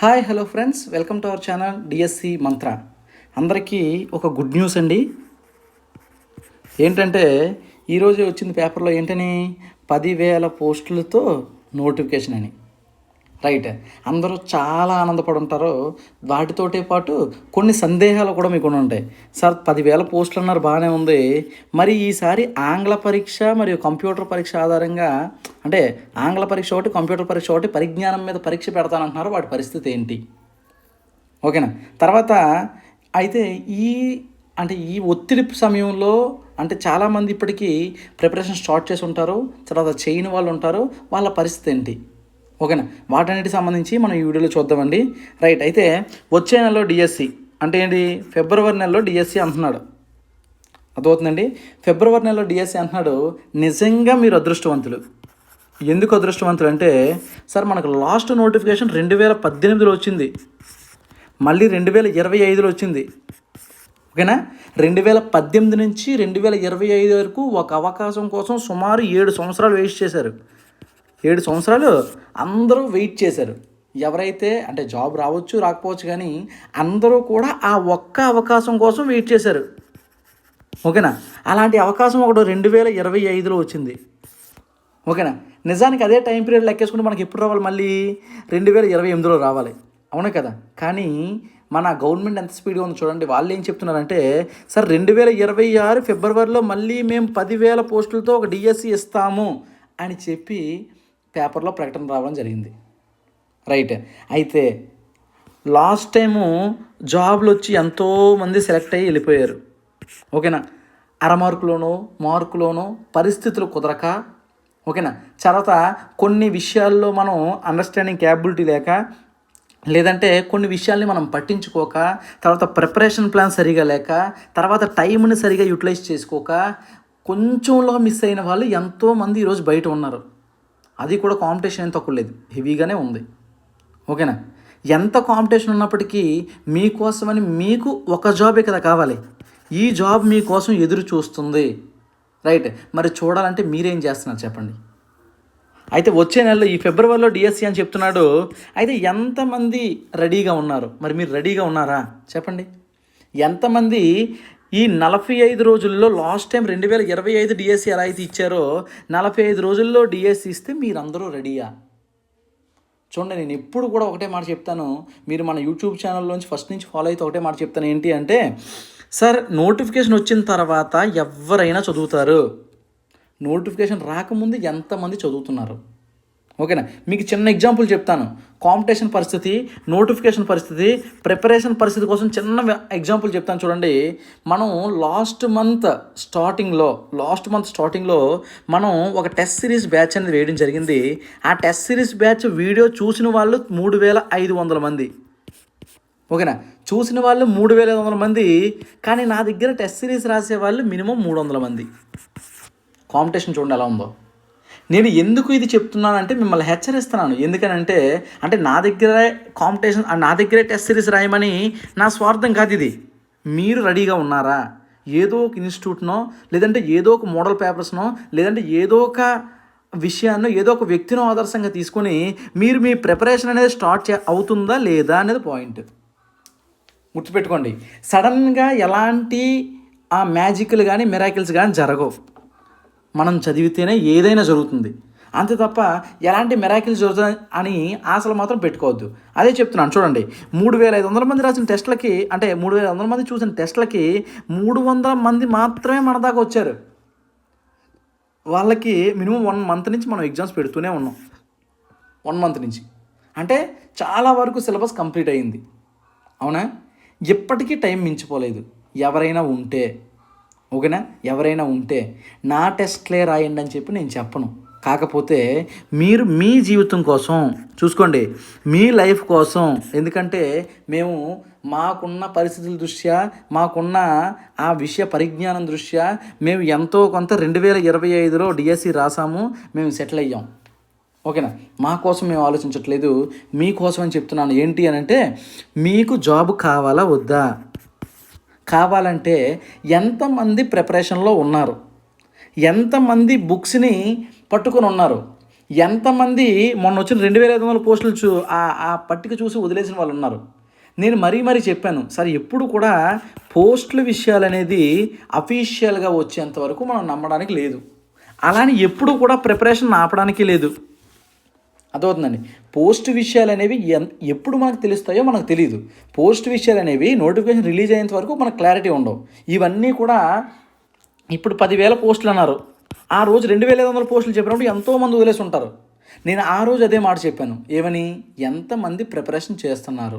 Hi hello friends. Welcome to our channel DSC Mantra అందరికీ ఒక good news అండి. ఏంటంటే ఈరోజు వచ్చింది పేపర్లో ఏంటని? పదివేల పోస్టులతో నోటిఫికేషన్ అని. రైట్. అందరూ చాలా ఆనందపడి ఉంటారు వాటితోటే పాటు కొన్ని సందేహాలు కూడా మీకు ఉంటాయి సార్ పదివేల పోస్టులు అన్నారు బాగానే ఉంది. మరి ఈసారి ఆంగ్ల పరీక్ష మరియు కంప్యూటర్ పరీక్ష ఆధారంగా అంటే ఆంగ్ల పరీక్ష ఒకటి కంప్యూటర్ పరీక్ష ఒకటి పరిజ్ఞానం మీద పరీక్ష పెడతానంటున్నారు. వాటి పరిస్థితి ఏంటి? ఓకేనా? తర్వాత అయితే ఈ అంటే ఈ ఒత్తిడి సమయంలో అంటే చాలామంది ఇప్పటికీ ప్రిపరేషన్ స్టార్ట్ చేసి ఉంటారు. తర్వాత చేయని వాళ్ళు ఉంటారు వాళ్ళ పరిస్థితి ఏంటి? ఓకేనా? వాటన్నిటికి సంబంధించి మనం ఈ వీడియోలో చూద్దామండి. రైట్ అయితే వచ్చే నెలలో డిఎస్సి అంటే ఏంటి? ఫిబ్రవరి నెలలో డిఎస్సి అంటున్నాడు. అర్థమవుతుందండి? ఫిబ్రవరి నెలలో డిఎస్సి అంటున్నాడు నిజంగా మీరు అదృష్టవంతులు. ఎందుకు అదృష్టవంతులు అంటే సార్ మనకు లాస్ట్ నోటిఫికేషన్ రెండు వేల పద్దెనిమిదిలో వచ్చింది. మళ్ళీ రెండు వేల ఇరవై ఐదులో వచ్చింది. ఓకేనా? రెండు వేల పద్దెనిమిది నుంచి రెండు వేల ఇరవై ఐదు వరకు ఒక అవకాశం కోసం సుమారు ఏడు సంవత్సరాలు వేస్ట్ చేశారు. ఏడు సంవత్సరాలు అందరూ వెయిట్ చేశారు. ఎవరైతే అంటే జాబ్ రావచ్చు రాకపోవచ్చు కానీ అందరూ కూడా ఆ ఒక్క అవకాశం కోసం వెయిట్ చేశారు. ఓకేనా? అలాంటి అవకాశం ఒకటి రెండు వేల ఇరవై ఐదులో వచ్చింది. ఓకేనా? నిజానికి అదే టైం పీరియడ్ లెక్కేసుకుంటే మనకి ఎప్పుడు రావాలి మళ్ళీ? రెండు వేల ఇరవై ఎనిమిదిలో రావాలి. అవునే కదా? కానీ మన గవర్నమెంట్ ఎంత స్పీడ్గా ఉందో చూడండి. వాళ్ళు ఏం చెప్తున్నారంటే సార్ రెండు వేల ఇరవై ఆరు ఫిబ్రవరిలో మళ్ళీ మేము పదివేల పోస్టులతో ఒక డిఎస్సి ఇస్తాము అని చెప్పి పేపర్లో ప్రకటన రావడం జరిగింది. రైట్. అయితే లాస్ట్ టైము జాబ్లు వచ్చి ఎంతోమంది సెలెక్ట్ అయ్యి వెళ్ళిపోయారు. ఓకేనా? అరమార్కులోనో మార్కులోనో మార్కులోనో పరిస్థితులు కుదరక ఓకేనా? తర్వాత కొన్ని విషయాల్లో మనం అండర్స్టాండింగ్ క్యాపబిలిటీ లేక లేదంటే కొన్ని విషయాల్ని మనం పట్టించుకోక తర్వాత ప్రిపరేషన్ ప్లాన్ సరిగా లేక తర్వాత టైంని సరిగా యూటిలైజ్ చేసుకోక కొంచెంలో మిస్ అయిన వాళ్ళు ఎంతోమంది ఈరోజు బయట ఉన్నారు. అది కూడా కాంపిటీషన్ ఏం తక్కువ లేదు. హెవీగానే ఉంది. ఓకేనా? ఎంత కాంపిటీషన్ ఉన్నప్పటికీ మీకోసమని మీకు ఒక జాబే కదా కావాలి. ఈ జాబ్ మీకోసం ఎదురు చూస్తుంది. రైట్ మరి చూడాలంటే మీరేం చేస్తున్నారు చెప్పండి. అయితే వచ్చే నెలలో ఈ ఫిబ్రవరిలో డిఎస్సి అని చెప్తున్నాడు. అయితే ఎంతమంది రెడీగా ఉన్నారు? మరి మీరు రెడీగా ఉన్నారా? చెప్పండి. ఎంతమంది ఈ నలభై ఐదు రోజుల్లో లాస్ట్ టైం రెండు వేల ఇరవై ఐదు డిఎస్సి ఎలా అయితే ఇచ్చారో నలభై ఐదు రోజుల్లో డిఎస్సి ఇస్తే మీరందరూ రెడీయా? చూడండి నేను ఎప్పుడు కూడా ఒకటే మాట చెప్తాను. మీరు మన యూట్యూబ్ ఛానల్లోంచి ఫస్ట్ నుంచి ఫాలో అయితే ఒకటే మాట చెప్తాను. ఏంటి అంటే సార్ నోటిఫికేషన్ వచ్చిన తర్వాత ఎవరైనా చదువుతారు. నోటిఫికేషన్ రాకముందు ఎంతమంది చదువుతున్నారు? ఓకేనా? మీకు చిన్న ఎగ్జాంపుల్ చెప్తాను. కాంపిటీషన్ పరిస్థితి నోటిఫికేషన్ పరిస్థితి ప్రిపరేషన్ పరిస్థితి కోసం చిన్న ఎగ్జాంపుల్ చెప్తాను చూడండి. మనం లాస్ట్ మంత్ స్టార్టింగ్లో లాస్ట్ మంత్ స్టార్టింగ్లో మనం ఒక టెస్ట్ సిరీస్ బ్యాచ్ అనేది వేయడం జరిగింది. ఆ టెస్ట్ సిరీస్ బ్యాచ్ వీడియో చూసిన వాళ్ళు మూడు వేల ఐదు వందల మంది. ఓకేనా? చూసిన వాళ్ళు మూడు వేల ఐదు వందల మంది కానీ నా దగ్గర టెస్ట్ సిరీస్ రాసే వాళ్ళు మినిమం మూడు వందల మంది. కాంపిటీషన్ చూడండి ఎలా ఉందో. నేను ఎందుకు ఇది చెప్తున్నానంటే మిమ్మల్ని హెచ్చరిస్తున్నాను. ఎందుకనంటే అంటే నా దగ్గరే కాంపిటీషన్ నా దగ్గరే టెస్ట్ సిరీస్ రాయమని నా స్వార్థం కాదు ఇది. మీరు రెడీగా ఉన్నారా? ఏదో ఒక ఇన్స్టిట్యూట్నో లేదంటే ఏదో ఒక మోడల్ పేపర్స్నో లేదంటే ఏదో ఒక విషయాన్ని ఏదో ఒక వ్యక్తినో ఆదర్శంగా తీసుకొని మీరు మీ ప్రిపరేషన్ అనేది స్టార్ట్ చే అవుతుందా లేదా అనేది పాయింట్ గుర్తుపెట్టుకోండి. సడన్గా ఎలాంటి ఆ మ్యాజిక్లు కానీ మిరాకిల్స్ కానీ జరగవు. మనం చదివితేనే ఏదైనా జరుగుతుంది. అంతే తప్ప ఎలాంటి మెరాకిల్స్ జరుగుతుంది అని ఆశలు మాత్రం పెట్టుకోవద్దు. అదే చెప్తున్నాను చూడండి. మూడు వేల ఐదు వందల మంది రాసిన టెస్ట్లకి అంటే మూడు వేల వందల మంది చూసిన టెస్ట్లకి మూడు వందల మంది మాత్రమే మన దాకా వచ్చారు. వాళ్ళకి మినిమం వన్ మంత్ నుంచి మనం ఎగ్జామ్స్ పెడుతూనే ఉన్నాం. వన్ మంత్ నుంచి. అంటే చాలా వరకు సిలబస్ కంప్లీట్ అయింది. అవునా? ఎప్పటికీ టైం మించిపోలేదు. ఎవరైనా ఉంటే. ఓకేనా? ఎవరైనా ఉంటే నా టెస్ట్లే రాయండి అని చెప్పి నేను చెప్పను. కాకపోతే మీరు మీ జీవితం కోసం చూసుకోండి. మీ లైఫ్ కోసం. ఎందుకంటే మేము మాకున్న పరిస్థితుల దృష్ట్యా మాకున్న ఆ విషయ పరిజ్ఞానం దృష్ట్యా మేము ఎంతో కొంత రెండు వేల ఇరవై ఐదులో డిఎస్సి రాసాము మేము సెటిల్ అయ్యాం. ఓకేనా? మా కోసం మేము ఆలోచించట్లేదు. మీకోసం అని చెప్తున్నాను. ఏంటి అని అంటే మీకు జాబ్ కావాలా వద్దా? కావాలంటే ఎంతమంది ప్రిపరేషన్లో ఉన్నారు? ఎంతమంది బుక్స్ని పట్టుకొని ఉన్నారు? ఎంతమంది మొన్న వచ్చిన రెండు వేల ఐదు వందల పోస్టులు చూ ఆ పట్టిక చూసి వదిలేసిన వాళ్ళు ఉన్నారు? నేను మరీ మరీ చెప్పాను సార్ ఎప్పుడు కూడా పోస్టుల విషయాలు అనేది అఫీషియల్గా వచ్చేంత వరకు మనం నమ్మడానికి లేదు. అలానే ఎప్పుడు కూడా ప్రిపరేషన్ ఆపడానికి లేదు. అర్థమవుతుందండి. పోస్ట్ విషయాలు అనేవి ఎన్ ఎప్పుడు మనకు తెలుస్తాయో మనకు తెలియదు పోస్ట్ విషయాలు అనేవి నోటిఫికేషన్ రిలీజ్ అయ్యేంత వరకు మనకు క్లారిటీ ఉండవు. ఇవన్నీ కూడా ఇప్పుడు పదివేల పోస్టులు అన్నారు. ఆ రోజు రెండు వేల ఐదు వందల పోస్టులు చెప్పినప్పుడు ఎంతోమంది వదిలేసి ఉంటారు. నేను ఆ రోజు అదే మాట చెప్పాను. ఏమని? ఎంతమంది ప్రిపరేషన్ చేస్తున్నారు?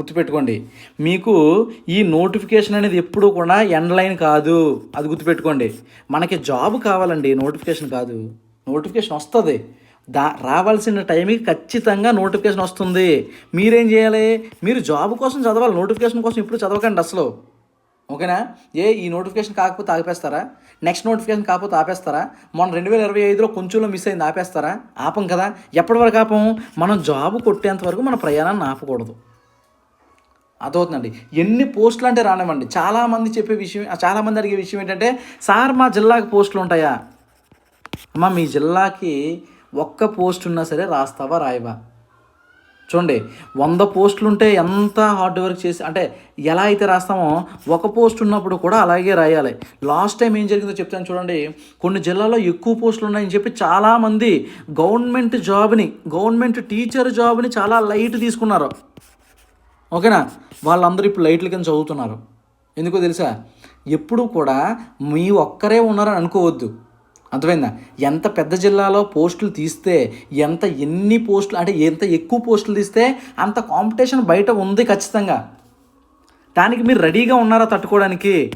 గుర్తుపెట్టుకోండి. మీకు ఈ నోటిఫికేషన్ అనేది ఎప్పుడు కూడా ఎండ్ లైన్ కాదు. అది గుర్తుపెట్టుకోండి. మనకి జాబ్ కావాలండి. నోటిఫికేషన్ కాదు. నోటిఫికేషన్ వస్తుంది. దా రావాల్సిన టైంకి ఖచ్చితంగా నోటిఫికేషన్ వస్తుంది. మీరేం చేయాలి? మీరు జాబ్ కోసం చదవాలి. నోటిఫికేషన్ కోసం ఇప్పుడు చదవకండి అసలు. ఓకేనా? ఏ ఈ నోటిఫికేషన్ కాకపోతే ఆపేస్తారా? నెక్స్ట్ నోటిఫికేషన్ కాకపోతే ఆపేస్తారా? మొన్న రెండు వేల ఇరవై ఐదులో కొంచెంలో మిస్ అయింది ఆపేస్తారా? ఆపం కదా. ఎప్పటి వరకు ఆపం? మనం జాబ్ కొట్టేంత వరకు మన ప్రయాణాన్ని ఆపకూడదు. అర్థమవుతుందండి? ఎన్ని పోస్టులు అంటే రానివ్వండి. చాలామంది చెప్పే విషయం చాలామంది అడిగే విషయం ఏంటంటే సార్ మా జిల్లాకి పోస్టులు ఉంటాయా? అమ్మా మీ జిల్లాకి ఒక్క పోస్ట్ ఉన్నా సరే రాస్తావా రాయవా? చూడండి వంద పోస్టులు ఉంటే ఎంత హార్డ్ వర్క్ చేసి అంటే ఎలా అయితే రాస్తామో ఒక పోస్ట్ ఉన్నప్పుడు కూడా అలాగే రాయాలి. లాస్ట్ టైం ఏం జరిగిందో చెప్తాను చూడండి కొన్ని జిల్లాల్లో ఎక్కువ పోస్టులు ఉన్నాయని చెప్పి చాలామంది గవర్నమెంట్ జాబ్ని గవర్నమెంట్ టీచర్ జాబ్ని చాలా లైట్ తీసుకున్నారు. ఓకేనా? వాళ్ళందరూ ఇప్పుడు లైట్ల కింద చదువుతున్నారు. ఎందుకో తెలుసా? ఎప్పుడు కూడా మీ ఒక్కరే ఉన్నారని అనుకోవద్దు. అర్థమైందా? ఎంత పెద్ద జిల్లాలో పోస్టులు తీస్తే ఎంత ఎన్ని పోస్టులు అంటే ఎంత ఎక్కువ పోస్టులు తీస్తే అంత కాంపిటీషన్ బయట ఉంది ఖచ్చితంగా. దానికి మీరు రెడీగా ఉన్నారా తట్టుకోవడానికి?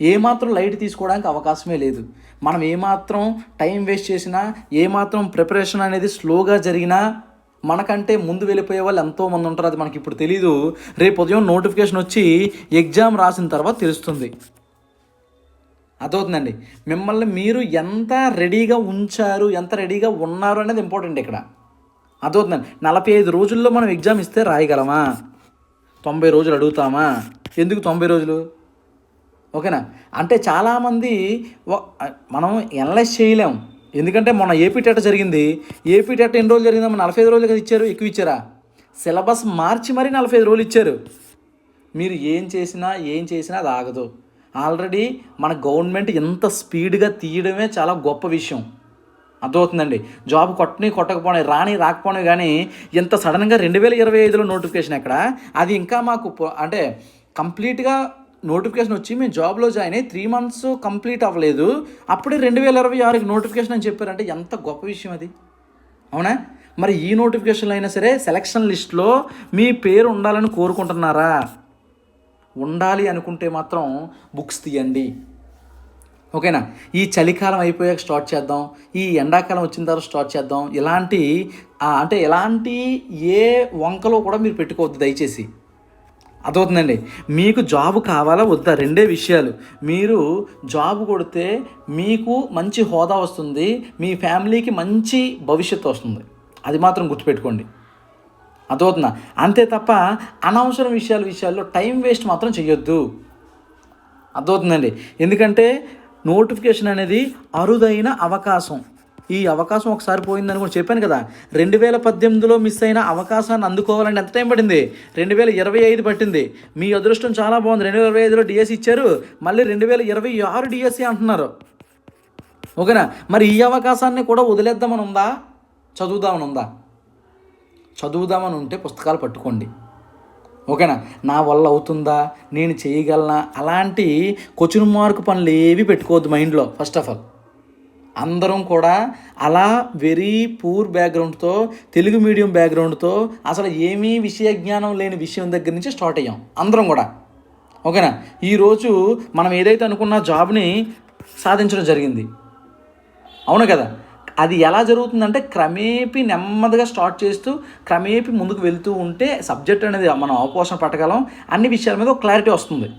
ఏమాత్రం లైట్ తీసుకోవడానికి అవకాశమే లేదు. మనం ఏమాత్రం టైం వేస్ట్ చేసినా ఏమాత్రం ప్రిపరేషన్ అనేది స్లోగా జరిగినా మనకంటే ముందు వెళ్ళిపోయే వాళ్ళు ఎంతోమంది ఉంటారు అది మనకి ఇప్పుడు తెలీదు. రేపు ఉదయం నోటిఫికేషన్ వచ్చి ఎగ్జామ్ రాసిన తర్వాత తెలుస్తుంది. అదవుతుందండి మిమ్మల్ని మీరు ఎంత రెడీగా ఉంచారు ఎంత రెడీగా ఉన్నారు అనేది ఇంపార్టెంట్ ఇక్కడ. అదవుతుందండి నలభై ఐదు రోజుల్లో మనం ఎగ్జామ్ ఇస్తే రాయగలమా? తొంభై రోజులు అడుగుతామా? ఎందుకు తొంభై రోజులు? ఓకేనా? అంటే చాలామంది మనం ఎనలైజ్ చేయలేం. ఎందుకంటే మొన్న ఏపీ టెట్ జరిగింది. ఏపీ టెట్ ఎన్ని రోజులు జరిగిందో నలభై ఐదు రోజులు కదా ఇచ్చారు ఎక్కువ ఇచ్చారా? సిలబస్ మార్చి మరీ నలభై ఐదు రోజులు ఇచ్చారు. మీరు ఏం చేసినా ఏం చేసినా అది ఆగదు. ఆల్రెడీ మన గవర్నమెంట్ ఎంత స్పీడ్గా తీయడమే చాలా గొప్ప విషయం. అర్థమవుతుందండి. జాబ్ కొట్టని కొట్టకపోని రాని రాకపోని కానీ ఇంత సడన్గా రెండు వేల ఇరవై ఐదులో నోటిఫికేషన్ ఎక్కడ? అది ఇంకా మాకు అంటే కంప్లీట్గా నోటిఫికేషన్ వచ్చి మేము జాబ్లో జాయిన్ అయ్యి త్రీ మంత్స్ కంప్లీట్ అవ్వలేదు. అప్పుడే రెండు వేల ఇరవై ఆరుకి నోటిఫికేషన్ అని చెప్పారంటే ఎంత గొప్ప విషయం అది. అవునా? మరి ఈ నోటిఫికేషన్లో అయినా సరే సెలక్షన్ లిస్ట్లో మీ పేరు ఉండాలని కోరుకుంటున్నారా? ఉండాలి అనుకుంటే మాత్రం బుక్స్ తీయండి. ఓకేనా? ఈ చలికాలం అయిపోయాక స్టార్ట్ చేద్దాం. ఈ ఎండాకాలం వచ్చిన తర్వాత స్టార్ట్ చేద్దాం. ఇలాంటి అంటే ఎలాంటి ఏ వంకలో కూడా మీరు పెట్టుకోవద్దు దయచేసి. అదవుతుందండి మీకు జాబ్ కావాలా వద్దా? రెండే విషయాలు. మీరు జాబ్ కొడితే మీకు మంచి హోదా వస్తుంది. మీ ఫ్యామిలీకి మంచి భవిష్యత్తు వస్తుంది. అది మాత్రం గుర్తుపెట్టుకోండి. అర్థమవుతుందా? అంతే తప్ప అనవసరం విషయాల విషయాల్లో టైం వేస్ట్ మాత్రం చేయొద్దు అర్థమవుతుందండి? ఎందుకంటే నోటిఫికేషన్ అనేది అరుదైన అవకాశం. ఈ అవకాశం ఒకసారి పోయిందని కూడా చెప్పాను కదా. రెండు వేల పద్దెనిమిదిలో మిస్ అయిన అవకాశాన్ని అందుకోవాలంటే ఎంత టైం పడింది రెండు వేల ఇరవై ఐదు పట్టింది. మీ అదృష్టం చాలా బాగుంది. రెండు వేల ఇరవై ఐదులో డిఎస్సి ఇచ్చారు. మళ్ళీ రెండు వేల ఇరవై ఆరు డిఎస్సి అంటున్నారు. ఓకేనా? మరి ఈ అవకాశాన్ని కూడా వదిలేద్దామని ఉందా? చదువుదామని ఉందా? చదువుదామని ఉంటే పుస్తకాలు పట్టుకోండి. ఓకేనా? నా వల్ల అవుతుందా? నేను చేయగలనా? అలాంటి క్వశ్చన్ మార్క్ పనులు ఏవి పెట్టుకోవద్దు మైండ్లో ఫస్ట్ ఆఫ్ ఆల్ అందరం కూడా అలా వెరీ పూర్ బ్యాక్గ్రౌండ్తో తెలుగు మీడియం బ్యాక్గ్రౌండ్తో అసలు ఏమీ విషయ జ్ఞానం లేని విషయం దగ్గర నుంచి స్టార్ట్ అయ్యాం. అందరం కూడా. ఓకేనా? ఈరోజు మనం ఏదైతే అనుకున్న జాబ్ని సాధించడం జరిగింది. అవును కదా? అది ఎలా జరుగుతుందంటే క్రమేపీ నెమ్మదిగా స్టార్ట్ చేస్తూ క్రమేపీ ముందుకు వెళ్తూ ఉంటే సబ్జెక్ట్ అనేది మనం అవపోషణ పట్టగలం. అన్ని విషయాల మీద ఒక క్లారిటీ వస్తుంది.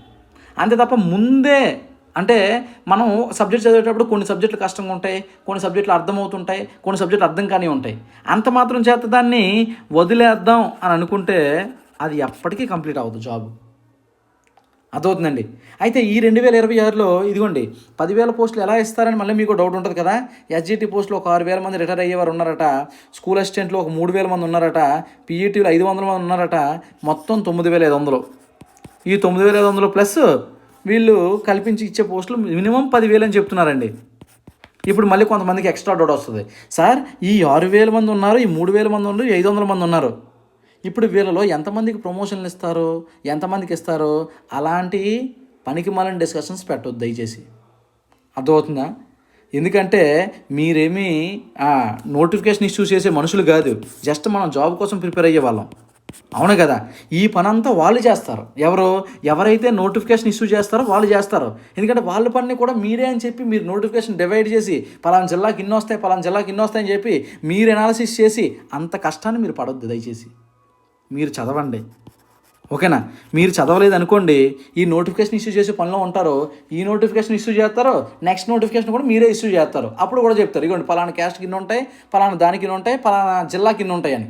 అంతే తప్ప ముందే అంటే మనం సబ్జెక్ట్ చదివేటప్పుడు కొన్ని సబ్జెక్టులు కష్టంగా ఉంటాయి కొన్ని సబ్జెక్టులు అర్థమవుతుంటాయి కొన్ని సబ్జెక్టులు అర్థం కానీ ఉంటాయి. అంత మాత్రం చేత దాన్ని వదిలేద్దాం అని అనుకుంటే అది ఎప్పటికీ కంప్లీట్ అవ్వదు జాబ్. అదవుతుందండి అయితే ఈ రెండు వేల ఇరవై ఆరులో ఇదిగోండి పదివేల పోస్టులు ఎలా ఇస్తారని మళ్ళీ మీకు డౌట్ ఉంటుంది కదా? ఎస్జిటి పోస్టులు ఒక ఆరు వేల మంది రిటైర్ అయ్యేవారు ఉన్నారట స్కూల్ అసిస్టెంట్లు ఒక మూడు వేల మంది ఉన్నారట పీఈటీలు ఐదు వందల మంది ఉన్నారట మొత్తం తొమ్మిది వేల ఐదు వందలు. ఈ తొమ్మిది వేల ఐదు వందలు ప్లస్ వీళ్ళు కల్పించి ఇచ్చే పోస్టులు మినిమం పదివేలు అని చెప్తున్నారండి. ఇప్పుడు మళ్ళీ కొంతమందికి ఎక్స్ట్రా డౌట్ వస్తుంది. సార్ ఈ ఆరు వేల మంది ఉన్నారు ఈ మూడు వేల మంది ఉన్నారు ఐదు వందల మంది ఉన్నారు. ఇప్పుడు వీళ్ళలో ఎంతమందికి ప్రమోషన్లు ఇస్తారు? ఎంతమందికి ఇస్తారు? అలాంటి పనికి మాలని డిస్కషన్స్ పెట్టొద్దు దయచేసి. అర్థమవుతుందా? ఎందుకంటే మీరేమీ నోటిఫికేషన్ ఇష్యూ చేసే మనుషులు కాదు. జస్ట్ మనం జాబ్ కోసం ప్రిపేర్ అయ్యే వాళ్ళం. అవును కదా? ఈ పని అంతా వాళ్ళు చేస్తారు. ఎవరు? ఎవరైతే నోటిఫికేషన్ ఇష్యూ చేస్తారో వాళ్ళు చేస్తారు. ఎందుకంటే వాళ్ళ పని కూడా మీరే అని చెప్పి మీరు నోటిఫికేషన్ డివైడ్ చేసి పలానా జిల్లాకి ఇన్ని వస్తాయి పలానా జిల్లాకి ఇన్ని వస్తాయని చెప్పి మీరు ఎనాలిసిస్ చేసి అంత కష్టాన్ని మీరు పడొద్దు దయచేసి. మీరు చదవండి. ఓకేనా? మీరు చదవలేదు అనుకోండి ఈ నోటిఫికేషన్ ఇష్యూ చేసే పనిలో ఉంటారో ఈ నోటిఫికేషన్ ఇష్యూ చేస్తారో నెక్స్ట్ నోటిఫికేషన్ కూడా మీరే ఇష్యూ చేస్తారు. అప్పుడు కూడా చెప్తారు ఇగోండి పలానా క్యాస్ట్ కింద ఉంటాయి పలానా దాని కింద ఉంటాయి పలానా జిల్లా కింద ఉంటాయి అని.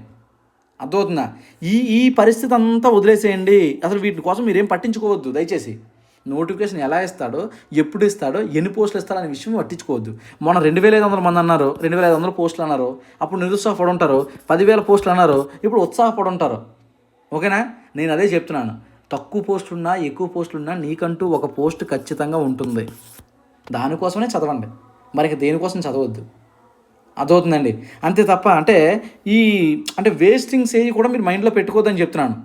అర్థమవుతుందా? ఈ ఈ పరిస్థితి అంతా వదిలేసేయండి. అసలు వీటి కోసం మీరేం పట్టించుకోవద్దు దయచేసి. నోటిఫికేషన్ ఎలా ఇస్తాడో ఎప్పుడు ఇస్తాడో ఎన్ని పోస్టులు ఇస్తాడో అనే విషయం పట్టించుకోవద్దు. మొన్న రెండు వేల ఐదు వందల మంది అన్నారు రెండు వేల ఐదు వందల పోస్టులు అన్నారు. అప్పుడు నిరుత్సాహపడి ఉంటారు పదివేల పోస్టులు అన్నారు ఇప్పుడు ఉత్సాహపడి ఉంటారు ఓకేనా? నేను అదే చెప్తున్నాను. తక్కువ పోస్టులు ఉన్నా ఎక్కువ పోస్టులు ఉన్నా నీకంటూ ఒక పోస్ట్ ఖచ్చితంగా ఉంటుంది. దానికోసమే చదవండి. మరి దేనికోసం చదవద్దు? అదవుతుందండి అంతే తప్ప అంటే ఈ అంటే వేస్టింగ్స్ ఏవి కూడా మీరు మైండ్లో పెట్టుకోవద్దని చెప్తున్నాను.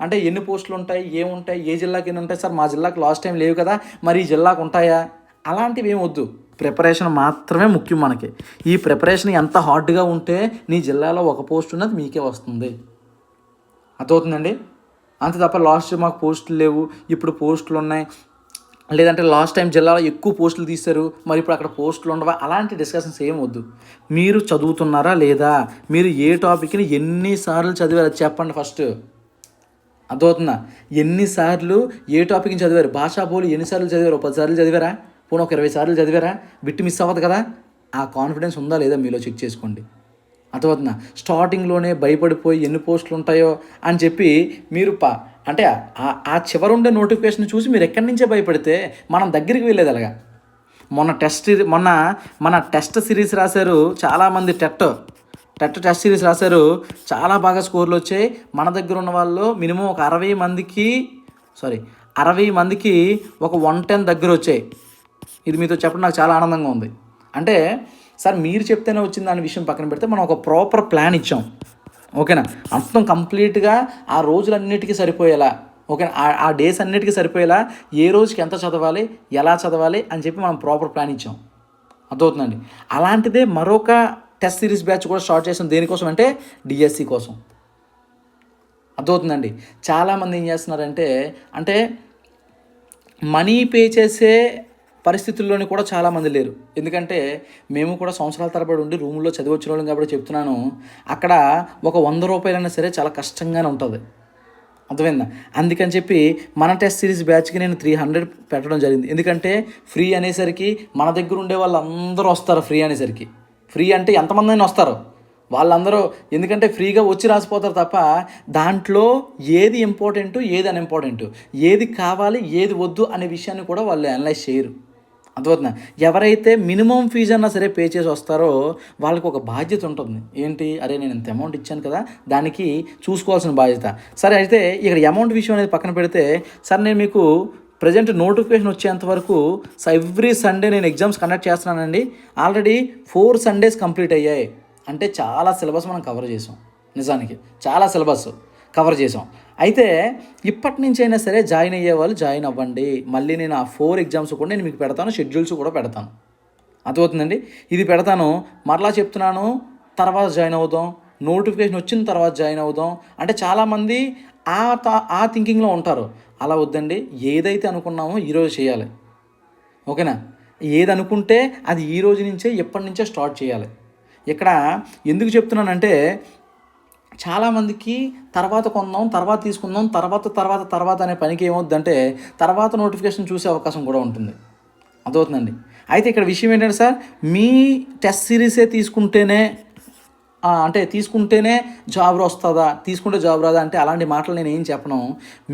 అంటే ఎన్ని పోస్టులు ఉంటాయి ఏముంటాయి ఏ జిల్లాకి ఎన్ని ఉంటాయి? సార్ మా జిల్లాకి లాస్ట్ టైం లేవు కదా మరి ఈ జిల్లాకు ఉంటాయా? అలాంటివి ఏమి వద్దు. ప్రిపరేషన్ మాత్రమే ముఖ్యం మనకి. ఈ ప్రిపరేషన్ ఎంత హార్డ్గా ఉంటే నీ జిల్లాలో ఒక పోస్ట్ ఉన్నది మీకే వస్తుంది. అర్థమవుతుందండి? అంతే తప్ప లాస్ట్ మాకు పోస్టులు లేవు ఇప్పుడు పోస్టులు ఉన్నాయి. లేదంటే లాస్ట్ టైం జిల్లాలో ఎక్కువ పోస్టులు తీశారు మరి ఇప్పుడు అక్కడ పోస్టులు ఉండవా? అలాంటి డిస్కషన్స్ ఏం వద్దు. మీరు చదువుతున్నారా లేదా? మీరు ఏ టాపిక్ని ఎన్నిసార్లు చదివారు? చెప్పండి ఫస్ట్. అర్థమవుతుందా? ఎన్నిసార్లు ఏ టాపిక్ని చదివారు? భాషా పోలు ఎన్నిసార్లు చదివారు? పదిసార్లు చదివారా? పోనీ ఒక ఇరవై సార్లు చదివారా? బిట్టి మిస్ అవ్వదు కదా? ఆ కాన్ఫిడెన్స్ ఉందా లేదా మీలో చెక్ చేసుకోండి. అర్థమవుతుందా? స్టార్టింగ్లోనే భయపడిపోయి ఎన్ని పోస్టులు ఉంటాయో అని చెప్పి మీరు పా అంటే ఆ- చివరుండే నోటిఫికేషన్ చూసి మీరు ఎక్కడి నుంచే భయపడితే మనం దగ్గరికి వెళ్ళేది అలాగా. మొన్న టెస్ట్ మొన్న మన టెస్ట్ సిరీస్ రాశారు చాలామంది టెట్. టెట్ టెస్ట్ సిరీస్ రాశారు చాలా బాగా స్కోర్లు వచ్చాయి. మన దగ్గర ఉన్న వాళ్ళు మినిమం ఒక అరవై మందికి సారీ అరవై మందికి ఒక వన్ టెన్ దగ్గర వచ్చాయి. ఇది మీతో చెప్పడం నాకు చాలా ఆనందంగా ఉంది. అంటే సార్ మీరు చెప్తేనే వచ్చింది దాని విషయం పక్కన పెడితే మనం ఒక ప్రాపర్ ప్లాన్ ఇచ్చాం. ఓకేనా? మొత్తం కంప్లీట్గా ఆ రోజులన్నిటికీ సరిపోయేలా ఓకేనా? ఆ- ఆ డేస్ అన్నిటికీ సరిపోయేలా ఏ రోజుకి ఎంత చదవాలి ఎలా చదవాలి అని చెప్పి మనం ప్రాపర్ ప్లాన్ ఇచ్చాం. అర్థమవుతుందండి? అలాంటిదే మరొక టెస్ట్ సిరీస్ బ్యాచ్ కూడా స్టార్ట్ చేసాం. దేనికోసం అంటే డిఎస్సి కోసం. అర్థమవుతుందండి? చాలామంది ఏం చేస్తున్నారంటే అంటే మనీ పే చేసే పరిస్థితుల్లోని కూడా చాలామంది లేరు. ఎందుకంటే మేము కూడా సంవత్సరాల తరబడి ఉండి రూమ్లో చదివి వచ్చిన వాళ్ళం కాబట్టి చెప్తున్నాను. అక్కడ ఒక వంద రూపాయలైనా సరే చాలా కష్టంగానే ఉంటుంది. అర్థమైందా? అందుకని చెప్పి మన టెస్ట్ సిరీస్ బ్యాచ్కి నేను త్రీ హండ్రెడ్ పెట్టడం జరిగింది. ఎందుకంటే ఫ్రీ అనేసరికి మన దగ్గర ఉండే వాళ్ళు అందరూ వస్తారు ఫ్రీ అనేసరికి. ఫ్రీ అంటే ఎంతమంది అయినా వస్తారు. వాళ్ళందరూ ఎందుకంటే ఫ్రీగా వచ్చి రాసిపోతారు తప్ప దాంట్లో ఏది ఇంపార్టెంట్ ఏది అన్ఇంపార్టెంట్ ఏది కావాలి ఏది వద్దు అనే విషయాన్ని కూడా వాళ్ళు అనలైజ్ చేయరు. అర్థమవుతుందా? ఎవరైతే మినిమం ఫీజు అన్నా సరే పే చేసి వస్తారో వాళ్ళకి ఒక బాధ్యత ఉంటుంది. ఏంటి? అరే నేను ఇంత అమౌంట్ ఇచ్చాను కదా దానికి చూసుకోవాల్సిన బాధ్యత. సరే అయితే ఇక్కడ అమౌంట్ విషయం అనేది పక్కన పెడితే సార్ నేను మీకు ప్రజెంట్ నోటిఫికేషన్ వచ్చేంత వరకు ఎవ్రీ సండే నేను ఎగ్జామ్స్ కండక్ట్ చేస్తున్నానండి. ఆల్రెడీ ఫోర్ సండేస్ కంప్లీట్ అయ్యాయి. అంటే చాలా సిలబస్ మనం కవర్ చేసాం. నిజానికి చాలా సిలబస్ కవర్ చేసాం. అయితే ఇప్పటి నుంచైనా అయినా సరే జాయిన్ అయ్యే వాళ్ళు జాయిన్ అవ్వండి. మళ్ళీ నేను ఆ ఫోర్ ఎగ్జామ్స్ కూడా నేను మీకు పెడతాను షెడ్యూల్స్ కూడా పెడతాను. అర్థమవుతుందండి? ఇది పెడతాను మరలా చెప్తున్నాను తర్వాత జాయిన్ అవుదాం నోటిఫికేషన్ వచ్చిన తర్వాత జాయిన్ అవుదాం. అంటే చాలామంది ఆ తా- ఆ థింకింగ్లో ఉంటారు. అలా వద్దండి ఏదైతే అనుకున్నామో ఈరోజు చేయాలి. ఓకేనా? ఏది అనుకుంటే అది ఈ రోజు నుంచే ఎప్పటి నుంచే స్టార్ట్ చేయాలి. ఇక్కడ ఎందుకు చెప్తున్నానంటే చాలామందికి తర్వాత కొందాం తర్వాత తీసుకుందాం తర్వాత తర్వాత తర్వాత అనే పనికి ఏమవుద్దంటే తర్వాత నోటిఫికేషన్ చూసే అవకాశం కూడా ఉంటుంది. అదవుతుందండి అయితే ఇక్కడ విషయం ఏంటంటే సార్ మీ టెస్ట్ సిరీసే తీసుకుంటేనే అంటే తీసుకుంటేనే జాబ్ వస్తుందా తీసుకుంటే జాబ్ రాదా అంటే అలాంటి మాటలు నేను ఏం చెప్పను.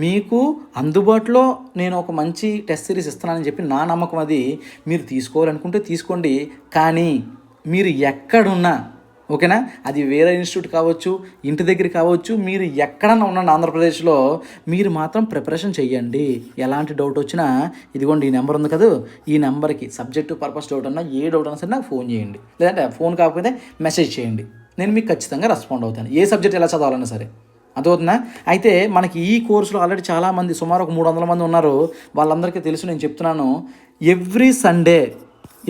మీకు అందుబాటులో నేను ఒక మంచి టెస్ట్ సిరీస్ ఇస్తున్నానని చెప్పి నా నమ్మకం అది మీరు తీసుకోవాలనుకుంటే తీసుకోండి. కానీ మీరు ఎక్కడున్నా ఓకేనా? అది వేరే ఇన్స్టిట్యూట్ కావచ్చు ఇంటి దగ్గర కావచ్చు మీరు ఎక్కడన్నా ఉండండి ఆంధ్రప్రదేశ్లో మీరు మాత్రం ప్రిపరేషన్ చేయండి ఎలాంటి డౌట్ వచ్చినా ఇదిగోండి ఈ నెంబర్ ఉంది కదా ఈ నెంబర్కి సబ్జెక్టు పర్పస్ డౌట్ అన్నా ఏ డౌట్ అన్నా సరే నాకు ఫోన్ చేయండి. లేదంటే ఫోన్ కాకపోతే మెసేజ్ చేయండి. నేను మీకు ఖచ్చితంగా రెస్పాండ్ అవుతాను. ఏ సబ్జెక్ట్ ఎలా చదవాలన్నా సరే. అదవుతుందా అయితే మనకి ఈ కోర్సులో ఆల్రెడీ చాలామంది సుమారు ఒక మూడు వందల మంది ఉన్నారు. వాళ్ళందరికీ తెలుసు నేను చెప్తున్నాను. ఎవ్రీ సండే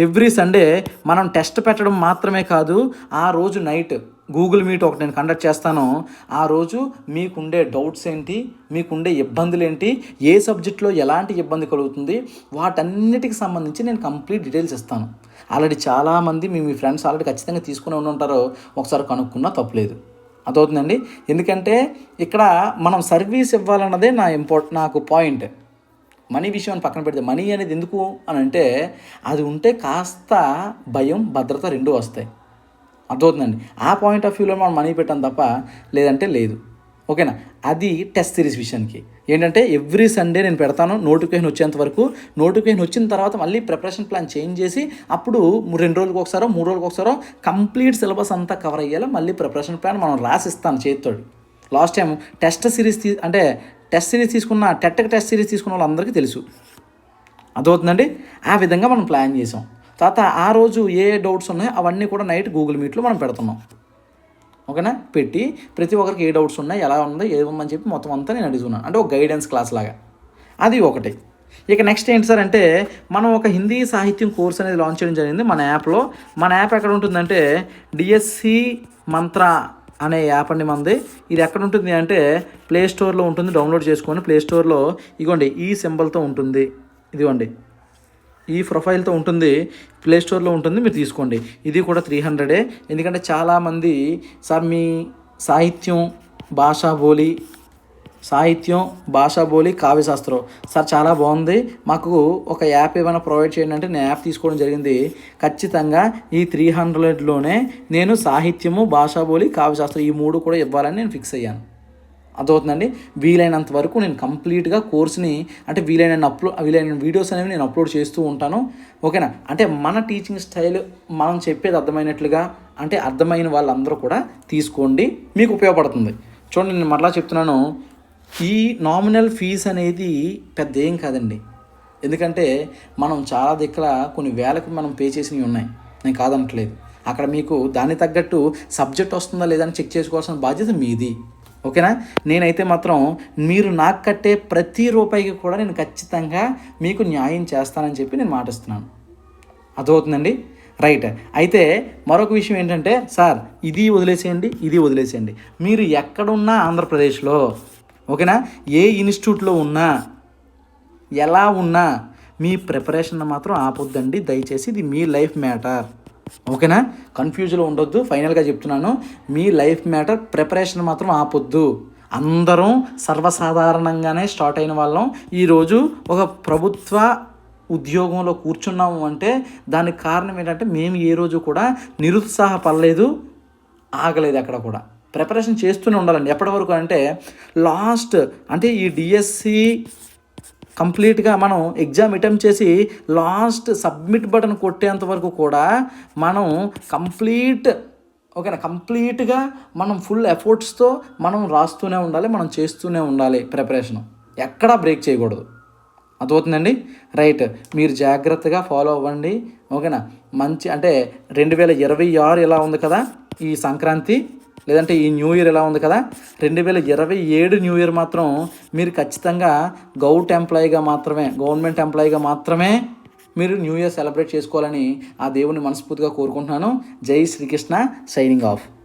ఎవ్రీ సండే మనం టెస్ట్ పెట్టడం మాత్రమే కాదు ఆ రోజు నైట్ గూగుల్ మీట్ ఒకటి నేను కండక్ట్ చేస్తాను. ఆ రోజు మీకుండే డౌట్స్ ఏంటి? మీకుండే ఇబ్బందులు ఏంటి? ఏ సబ్జెక్ట్లో ఎలాంటి ఇబ్బంది కలుగుతుంది? వాటన్నిటికి సంబంధించి నేను కంప్లీట్ డీటెయిల్స్ ఇస్తాను. ఆల్రెడీ చాలామంది మీ మీ ఫ్రెండ్స్ ఆల్రెడీ ఖచ్చితంగా తీసుకుని ఉండి ఉంటారో. ఒకసారి కనుక్కున్నా తప్పులేదు. అదవుతుందండి ఎందుకంటే ఇక్కడ మనం సర్వీస్ ఇవ్వాలన్నదే నా ఇంపార్ట్ నాకు పాయింట్. మనీ విషయం పక్కన పెడితే మనీ అనేది ఎందుకు అని అంటే అది ఉంటే కాస్త భయం భద్రత రెండు వస్తాయి. అర్థమవుతుందండి? ఆ పాయింట్ ఆఫ్ వ్యూలో మనం మనీ పెట్టాం తప్ప లేదంటే లేదు. ఓకేనా? అది టెస్ట్ సిరీస్ విషయానికి. ఏంటంటే ఎవ్రీ సండే నేను పెడతాను నోటిఫికేషన్ వచ్చేంత వరకు. నోటిఫికేషన్ వచ్చిన తర్వాత మళ్ళీ ప్రిపరేషన్ ప్లాన్ చేంజ్ చేసి అప్పుడు రెండు రోజులకు ఒకసారో మూడు రోజులకు ఒకసారో కంప్లీట్ సిలబస్ అంతా కవర్ అయ్యేలా మళ్ళీ ప్రిపరేషన్ ప్లాన్ మనం రాసిస్తాను చేతితోటి. లాస్ట్ టైం టెస్ట్ సిరీస్ తీ అంటే టెస్ట్ సిరీస్ తీసుకున్న టెట్కి టెస్ట్ సిరీస్ తీసుకున్న వాళ్ళందరికీ తెలుసు. అర్థమవుతుందండి? ఆ విధంగా మనం ప్లాన్ చేసాం. తర్వాత ఆ రోజు ఏ డౌట్స్ ఉన్నాయో అవన్నీ కూడా నైట్ గూగుల్ మీట్లో మనం పెడుతున్నాం. ఓకేనా? పెట్టి ప్రతి ఒక్కరికి ఏ డౌట్స్ ఉన్నాయి ఎలా ఉందో ఏముందని చెప్పి మొత్తం అంతా నేను అడుగుతున్నాను. అంటే ఒక గైడెన్స్ క్లాస్ లాగా. అది ఒకటి. ఇక నెక్స్ట్ ఏంటి సార్ అంటే మనం ఒక హిందీ సాహిత్యం కోర్స్ అనేది లాంచ్ చేయడం జరిగింది మన యాప్లో. మన యాప్ ఎక్కడ ఉంటుందంటే డిఎస్సి మంత్ర అనే యాప్ అండి మనది. ఇది ఎక్కడ ఉంటుంది అంటే ప్లే స్టోర్లో ఉంటుంది. డౌన్లోడ్ చేసుకొని ప్లే స్టోర్లో ఇగోండి ఈ సింబల్తో ఉంటుంది. ఇదిగోండి. ఈ ప్రొఫైల్తో ఉంటుంది. ప్లే స్టోర్లో ఉంటుంది. మీరు తీసుకోండి. ఇది కూడా త్రీ హండ్రెడే ఎందుకంటే చాలామంది సార్ మీ సాహిత్యం భాషా బోలి సాహిత్యం భాషా బోలి కావ్యశాస్త్రం సార్ చాలా బాగుంది. మాకు ఒక యాప్ ఏమైనా ప్రొవైడ్ చేయండి అంటే నేను యాప్ తీసుకోవడం జరిగింది. ఖచ్చితంగా ఈ త్రీ హండ్రెడ్లోనే నేను సాహిత్యము భాషా బోలి కావ్యశాస్త్రం ఈ మూడు కూడా ఇవ్వాలని నేను ఫిక్స్ అయ్యాను. అర్థమవుతుందండి? వీలైనంత వరకు నేను కంప్లీట్గా కోర్స్ని అంటే వీలైన అప్లో వీలైన వీడియోస్ అనేవి నేను అప్లోడ్ చేస్తూ ఉంటాను. ఓకేనా? అంటే మన టీచింగ్ స్టైల్ మనం చెప్పేది అర్థమైనట్లుగా అంటే అర్థమైన వాళ్ళందరూ కూడా తీసుకోండి. మీకు ఉపయోగపడుతుంది. చూడండి నేను మరలా చెప్తున్నాను. ఈ నామినల్ ఫీజ్ అనేది పెద్ద ఏం కాదండి. ఎందుకంటే మనం చాలా దగ్గర కొన్ని వేలకు మనం పే చేసినవి ఉన్నాయి. నేను కాదనట్లేదు. అక్కడ మీకు దానికి తగ్గట్టు సబ్జెక్ట్ వస్తుందా లేదా అని చెక్ చేసుకోవాల్సిన బాధ్యత మీది. ఓకేనా? నేనైతే మాత్రం మీరు నాకు కట్టే ప్రతి రూపాయికి కూడా నేను ఖచ్చితంగా మీకు న్యాయం చేస్తానని చెప్పి నేను మాటిస్తున్నాను. అర్థమవుతుందండి? రైట్. అయితే మరొక విషయం ఏంటంటే సార్ ఇది వదిలేసేయండి ఇది వదిలేసేయండి. మీరు ఎక్కడున్నా ఆంధ్రప్రదేశ్లో ఓకేనా? ఏ ఇన్స్టిట్యూట్లో ఉన్నా ఎలా ఉన్నా మీ ప్రిపరేషన్ మాత్రం ఆపొద్దండి. దయచేసి ఇది మీ లైఫ్ మ్యాటర్. ఓకేనా? కన్ఫ్యూజ్లో ఉండొద్దు. ఫైనల్గా చెప్తున్నాను. మీ లైఫ్ మ్యాటర్ ప్రిపరేషన్ మాత్రం ఆపొద్దు. అందరం సర్వసాధారణంగానే స్టార్ట్ అయిన వాళ్ళం. ఈరోజు ఒక ప్రభుత్వ ఉద్యోగంలో కూర్చున్నాము అంటే దానికి కారణం ఏంటంటే మేము ఏ రోజు కూడా నిరుత్సాహపడలేదు ఆగలేదు అక్కడ కూడా. ప్రిపరేషన్ చేస్తూనే ఉండాలండి. ఎప్పటి వరకు అంటే లాస్ట్ అంటే ఈ డిఎస్సి కంప్లీట్గా మనం ఎగ్జామ్ అటెంప్ట్ చేసి లాస్ట్ సబ్మిట్ బటన్ కొట్టేంత వరకు కూడా మనం కంప్లీట్ ఓకేనా కంప్లీట్గా మనం ఫుల్ ఎఫర్ట్స్తో మనం రాస్తూనే ఉండాలి మనం చేస్తూనే ఉండాలి ప్రిపరేషన్. ఎక్కడా బ్రేక్ చేయకూడదు. అర్థమవుతుందండి? రైట్. మీరు జాగ్రత్తగా ఫాలో అవ్వండి. ఓకేనా? మంచి అంటే రెండు వేల ఇరవై ఆరు ఎలా ఉంది కదా? ఈ సంక్రాంతి లేదంటే ఈ న్యూ ఇయర్ ఎలా ఉంది కదా? రెండు వేల ఇరవై ఏడు న్యూ ఇయర్ మాత్రం మీరు ఖచ్చితంగా గౌట్ ఎంప్లాయీగా మాత్రమే గవర్నమెంట్ ఎంప్లాయీగా మాత్రమే మీరు న్యూ ఇయర్ సెలబ్రేట్ చేసుకోవాలని ఆ దేవుని మనస్ఫూర్తిగా కోరుకుంటున్నాను. జై శ్రీకృష్ణ సైనింగ్ ఆఫ్.